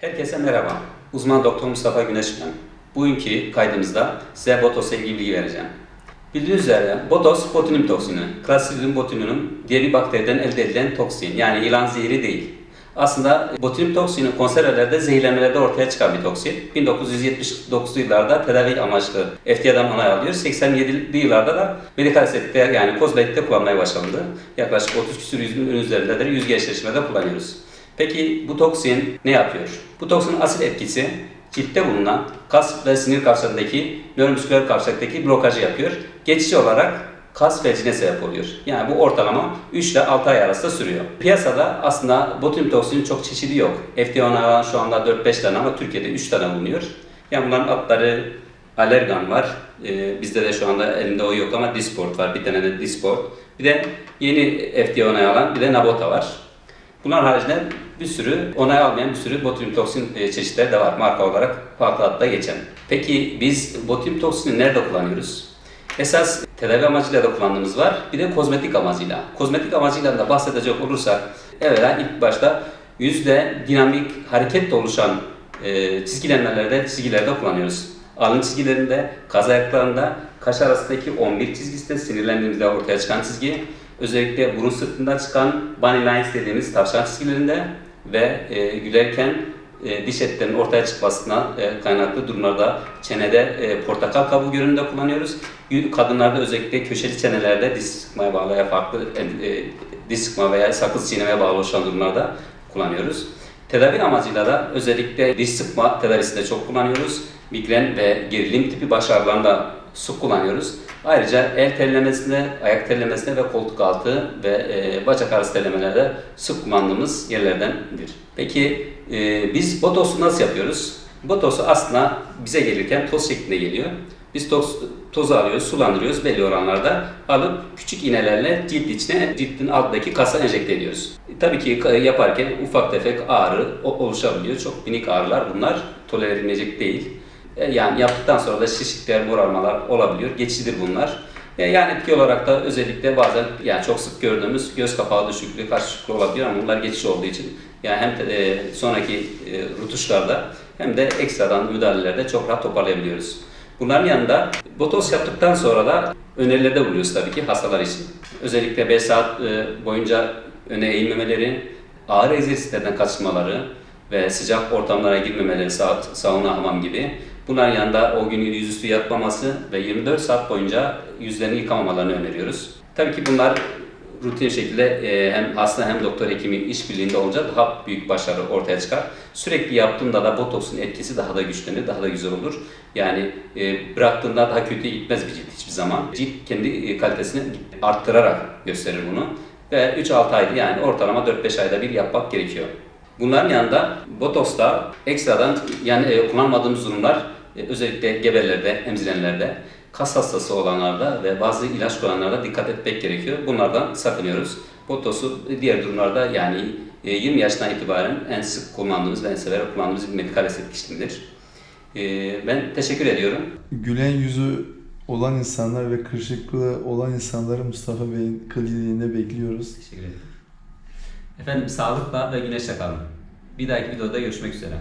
Herkese merhaba. Uzman Doktor Mustafa Güneş ben. Bugünkü kaydımızda size Botos'la ilgili bilgi vereceğim. Bildiğiniz üzere Botos botulinum toksini. Clostridium botulinum diye bir bakteriden elde edilen toksin. Yani yılan zehri değil. Aslında botulinum toksini konservelerde zehirlenmelerde ortaya çıkan bir toksin. 1979 yıllarda tedavi amaçlı FDA'dan onay alıyor. 87'li yıllarda da medikal estetikte yani kozmetikte kullanmaya başlandı. Yaklaşık 30 küsur yüzün üzerinde de yüz gençleştirmede kullanıyoruz. Peki bu toksin ne yapıyor? Bu toksinin asil etkisi ciltte bulunan kas ve sinir kavşağındaki nöromüsküler kavşaktaki blokajı yapıyor. Geçici olarak kas felcine sebep oluyor. Yani bu ortalama 3 ile 6 ay arasında sürüyor. Piyasada aslında botulinum toksinin çok çeşidi yok. FDA onayan şu anda 4-5 tane ama Türkiye'de 3 tane bulunuyor. Yani bunların adları Allergan var. Ee, bizde de şu anda elinde o yok ama Dysport var. Bir tane de Dysport. Bir de yeni FDA onay alan bir de Nabota var. Bunlar haricinde bir sürü onay almayan bir sürü botulinum toksin e, çeşitleri de var marka olarak farklı adda geçen. Peki biz botulinum toksini nerede kullanıyoruz? Esas tedavi amacıyla da kullandığımız var. Bir de kozmetik amacıyla. Kozmetik amacıyla da bahsedecek olursak evvela ilk başta yüzde dinamik hareketle oluşan e, çizgilenmelerde, çizgilerde kullanıyoruz. Alın çizgilerinde, kaz ayaklarında, kaş arasındaki 11 çizgisi de sinirlendiğimizde ortaya çıkan çizgi. Özellikle burun sırtından çıkan bunny lines dediğimiz tavşan çizgilerinde ve e, gülerken e, diş etlerinin ortaya çıkmasına e, kaynaklı durumlarda çenede e, portakal kabuğu görünümünde kullanıyoruz. Kadınlarda özellikle köşeli çenelerde diş sıkmaya bağlı veya farklı e, e, diş sıkma veya sakız çiğnemeye bağlı oluşan durumlarda kullanıyoruz. Tedavi amacıyla da özellikle diş sıkma tedavisinde çok kullanıyoruz. Migren ve gerilim tipi baş ağrılarında sık kullanıyoruz. Ayrıca el terlemesinde, ayak terlemesinde ve koltuk altı ve e, bacak arası terlemelerde sık kullandığımız yerlerdendir. Peki e, biz botosu nasıl yapıyoruz? Botosu aslında bize gelirken toz şeklinde geliyor. Biz toz, tozu alıyoruz, sulandırıyoruz belli oranlarda. Alıp küçük iğnelerle cilt içine, cildin altındaki kasa enjekte ediyoruz. E, Tabii ki yaparken ufak tefek ağrı oluşabiliyor. Çok minik ağrılar bunlar tolere edilecek değil. E, Yani yaptıktan sonra da şişlikler, morarmalar olabiliyor. Geçicidir bunlar. E, Yani etki olarak da özellikle bazen yani çok sık gördüğümüz göz kapağı düşüklüğü, kaş düşüklüğü olabiliyor ama bunlar geçici olduğu için yani hem de, e, sonraki rutuşlarda hem de ekstradan müdahalelerde çok rahat toparlayabiliyoruz. Bunların yanında botoks yaptıktan sonra da önerilerde buluyoruz tabii ki hastalar için. Özellikle 5 saat boyunca öne eğilmemeleri, ağır egzersizlerden kaçınmaları ve sıcak ortamlara girmemeleri, saat, sauna, hamam gibi. Bunların yanında o gün yüzüstü yatmaması ve 24 saat boyunca yüzlerini yıkamamalarını öneriyoruz. Tabii ki bunlar rutin şekilde e, hem hasta hem doktor hekimi işbirliğinde olunca daha büyük başarı ortaya çıkar. Sürekli yaptığında da botoksun etkisi daha da güçlenir, daha da güzel olur. Yani e, bıraktığında daha kötüye gitmez bir cilt hiçbir zaman. Cilt kendi e, kalitesini arttırarak gösterir bunu. Ve 3-6 ayda yani ortalama 4-5 ayda bir yapmak gerekiyor. Bunların yanında botoksla ekstradan yani kullanmadığımız durumlar özellikle gebelerde, emzirenlerde, kas hastası olanlarda ve bazı ilaç kullananlarda dikkat etmek gerekiyor. Bunlardan sakınıyoruz. Botoksu diğer durumlarda yani e, 20 yaşından itibaren en sık kullandığımız ve en severek kullandığımız bir medikal estetik işlemidir. E, Ben teşekkür ediyorum. Gülen yüzü olan insanlar ve kırışıklığı olan insanları Mustafa Bey'in kliniğinde bekliyoruz. Teşekkür ederim. Efendim sağlıkla ve güneşle kalın. Bir dahaki videoda görüşmek üzere.